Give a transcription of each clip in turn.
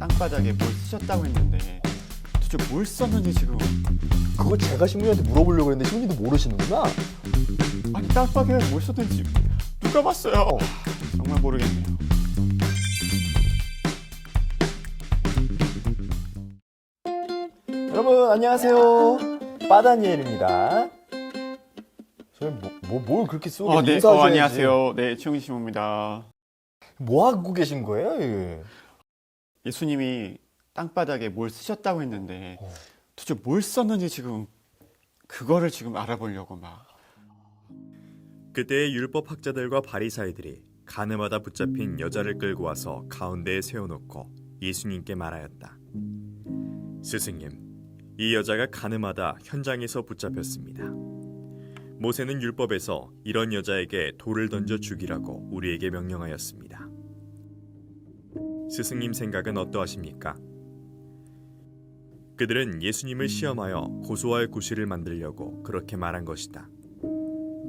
땅바닥에 뭘 쓰셨다고 했는데 도대체 뭘 썼는지 지금 그거 제가 신부님한테 물어보려고 했는데 신부님도 모르시는구나. 아니 땅바닥에 뭘 썼는지 누가 봤어요? 정말 모르겠네요. 여러분 안녕하세요. 빠다니엘입니다. 저희 뭐, 뭐, 뭘 그렇게 쏘고 어, 네, 인사하셔야지. 어, 안녕하세요. 네, 최용희 신부입니다. 뭐 하고 계신 거예요? 이게? 예수님이 땅바닥에 뭘 쓰셨다고 했는데 어. 도대체 뭘 썼는지 지금 그거를 지금 알아보려고 막 그때의 율법 학자들과 바리사이들이 가늠하다 붙잡힌 여자를 끌고 와서 가운데에 세워놓고 예수님께 말하였다. 스승님, 이 여자가 가늠하다 현장에서 붙잡혔습니다. 모세는 율법에서 이런 여자에게 돌을 던져 죽이라고 우리에게 명령하였습니다. 스승님 생각은 어떠하십니까? 그들은 예수님을 시험하여 고소할 구실을 만들려고 그렇게 말한 것이다.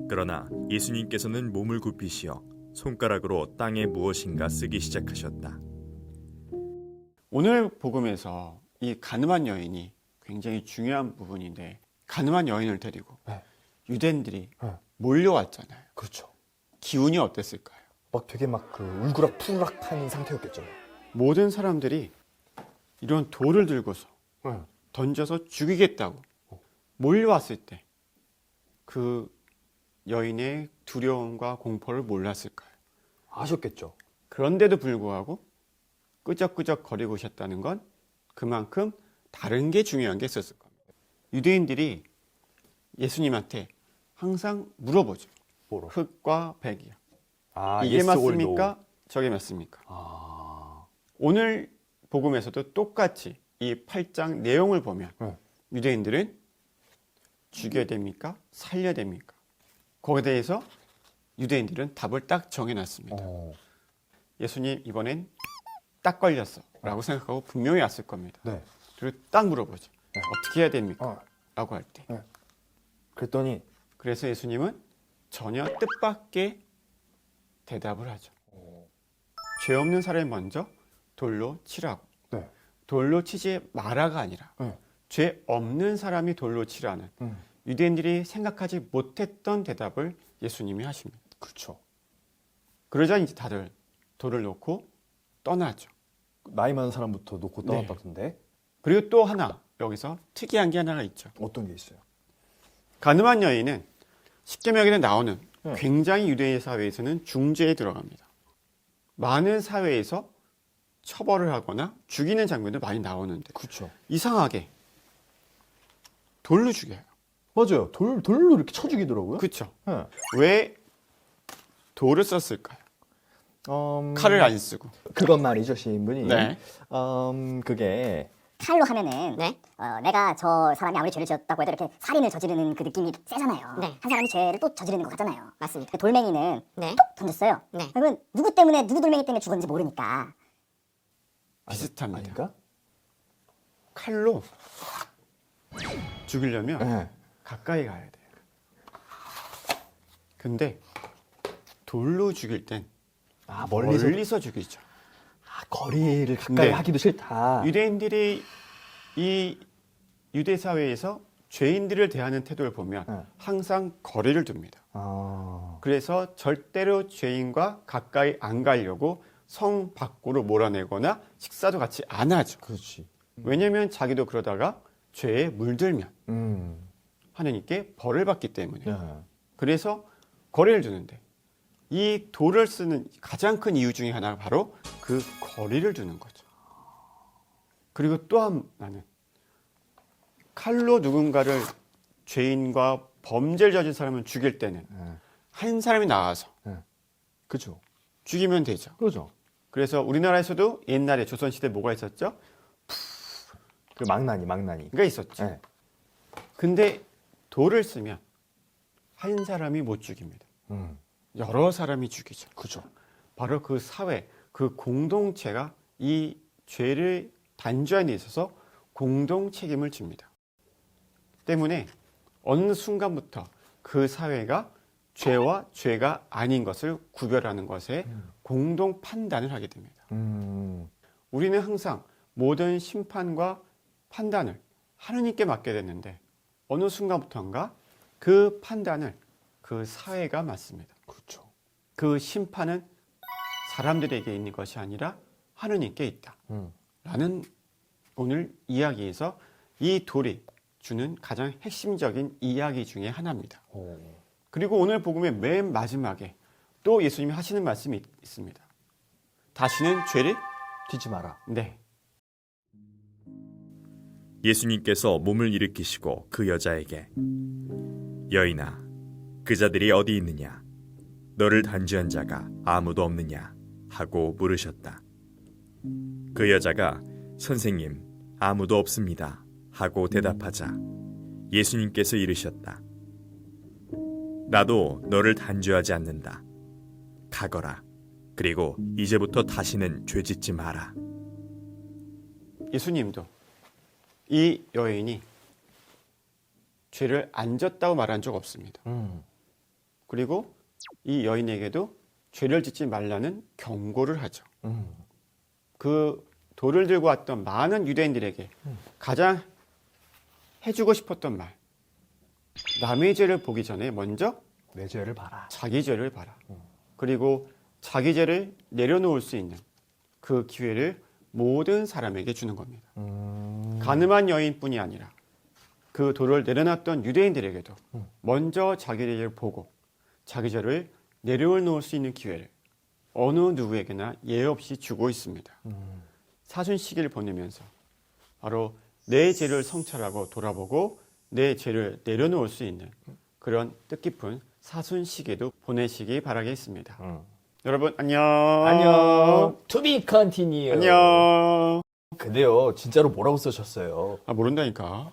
그러나 예수님께서는 몸을 굽히시어 손가락으로 땅에 무엇인가 쓰기 시작하셨다. 오늘 복음에서 이 가늠한 여인이 굉장히 중요한 부분인데 가늠한 여인을 데리고 네. 유대인들이 네. 몰려왔잖아요. 그렇죠. 기운이 어땠을까요? 막 되게 막 그 울그락 푸르락한 상태였겠죠. 모든 사람들이 이런 돌을 들고서 네. 던져서 죽이겠다고 몰려왔을 때 그 여인의 두려움과 공포를 몰랐을까요? 아셨겠죠. 그런데도 불구하고 끄적끄적 거리고 오셨다는 건 그만큼 다른 게 중요한 게 있었을 겁니다. 유대인들이 예수님한테 항상 물어보죠. 뭐로? 흙과 백이요. 아, 이게 yes or no. 맞습니까? 저게 맞습니까? 아, 오늘 복음에서도 똑같이 이 8장 내용을 보면 네. 유대인들은 죽여야 됩니까? 살려야 됩니까? 거기에 대해서 유대인들은 답을 딱 정해놨습니다. 어, 예수님 이번엔 딱 걸렸어 라고 생각하고 분명히 왔을 겁니다. 네. 그리고 딱 물어보죠. 네. 어떻게 해야 됩니까? 어, 라고 할 때. 그랬더니 그래서 예수님은 전혀 뜻밖의 대답을 하죠. 어, 죄 없는 사람이 먼저 돌로 치라고. 네. 돌로 치지 마라가 아니라 네. 죄 없는 사람이 돌로 치라는 음, 유대인들이 생각하지 못했던 대답을 예수님이 하십니다. 그렇죠. 그러자 이제 다들 돌을 놓고 떠나죠. 나이 많은 사람부터 놓고 네. 떠났다던데 그리고 또 하나 여기서 특이한 게 하나가 있죠. 어떤 게 있어요? 가늠한 여인은 십계명에는 나오는 네. 굉장히 유대 사회에서는 중죄에 들어갑니다. 많은 사회에서 처벌을 하거나 죽이는 장면도 많이 나오는데 그렇죠. 이상하게 돌로 죽여요. 맞아요. 돌 돌로 이렇게 쳐 죽이더라고요. 그렇죠. 네. 왜 돌을 썼을까요? 음, 칼을 안 쓰고. 그건 말이죠, 시인분이. 네. 음, 그게 칼로 하면은 어, 내가 저 사람이 아무리 죄를 지었다고 해도 이렇게 살인을 저지르는 그 느낌이 세잖아요. 네. 한 사람이 죄를 또 저지르는 것 같잖아요. 맞습니다. 그 돌멩이는 네. 또 던졌어요. 네. 그러면 누구 때문에 누구 돌멩이 때문에 죽었는지 모르니까 비슷합니다. 아닌가? 칼로 죽이려면 네. 가까이 가야 돼요. 근데 돌로 죽일 땐 아 멀리서 멀리서 죽이죠. 아, 거리를 가까이 네. 하기도 싫다. 유대인들이 이 유대 사회에서 죄인들을 대하는 태도를 보면 네. 항상 거리를 둡니다. 아, 그래서 절대로 죄인과 가까이 안 가려고 성 밖으로 몰아내거나 식사도 같이 안 하죠. 그렇지. 왜냐하면 자기도 그러다가 죄에 물들면 음, 하느님께 벌을 받기 때문에. 네. 그래서 거리를 두는데 이 돌을 쓰는 가장 큰 이유 중에 하나가 바로 그 거리를 두는 거죠. 그리고 또 하나는 칼로 누군가를 죄인과 범죄를 저진 사람을 죽일 때는 네. 한 사람이 나와서 그렇죠. 죽이면 되죠. 그렇죠. 그래서 우리나라에서도 옛날에 조선시대 뭐가 있었죠? 그 망나니, 망나니. 가 있었죠. 네. 근데 돌을 쓰면 한 사람이 못 죽입니다. 음, 여러 사람이 죽이죠. 그렇죠. 바로 그 사회, 그 공동체가 이 죄를 단죄하는 데 있어서 공동 책임을 집니다. 때문에 어느 순간부터 그 사회가 죄와 죄가 아닌 것을 구별하는 것에 공동 판단을 하게 됩니다. 음, 우리는 항상 모든 심판과 판단을 하느님께 맡게 됐는데 어느 순간부터인가 그 판단을 그 사회가 맡습니다. 그렇죠. 그 심판은 사람들에게 있는 것이 아니라 하느님께 있다. 음. 라는 오늘 이야기에서 이 돌이 주는 가장 핵심적인 이야기 중에 하나입니다. 오. 그리고 오늘 복음의 맨 마지막에 또 예수님이 하시는 말씀이 있- 있습니다. 다시는 죄를 뒤지 마라. 네 예수님께서 몸을 일으키시고 그 여자에게 여인아 그 자들이 어디 있느냐 너를 단죄한 자가 아무도 없느냐 하고 물으셨다. 그 여자가 선생님 아무도 없습니다 하고 대답하자 예수님께서 이르셨다. 나도 너를 단죄하지 않는다. 가거라. 그리고 이제부터 다시는 죄 짓지 마라. 예수님도 이 여인이 죄를 안 졌다고 말한 적 없습니다. 음. 그리고 이 여인에게도 죄를 짓지 말라는 경고를 하죠. 음. 그 돌을 들고 왔던 많은 유대인들에게 가장 해주고 싶었던 말. 남의 죄를 보기 전에 먼저 내 죄를 봐라. 자기 죄를 봐라. 그리고 자기 죄를 내려놓을 수 있는 그 기회를 모든 사람에게 주는 겁니다. 음. 가늠한 여인뿐이 아니라 그 돌을 내려놨던 유대인들에게도 먼저 자기 죄를 보고 자기 죄를 내려놓을 수 있는 기회를 어느 누구에게나 예외 없이 주고 있습니다. 음. 사순 시기를 보내면서 바로 내 죄를 성찰하고 돌아보고 내 죄를 내려놓을 수 있는 그런 뜻깊은 사순 시기도 보내시기 바라겠습니다. 음. 여러분 안녕. 안녕. To be continue. 안녕. 근데요, 진짜로 뭐라고 쓰셨어요? 아 모른다니까.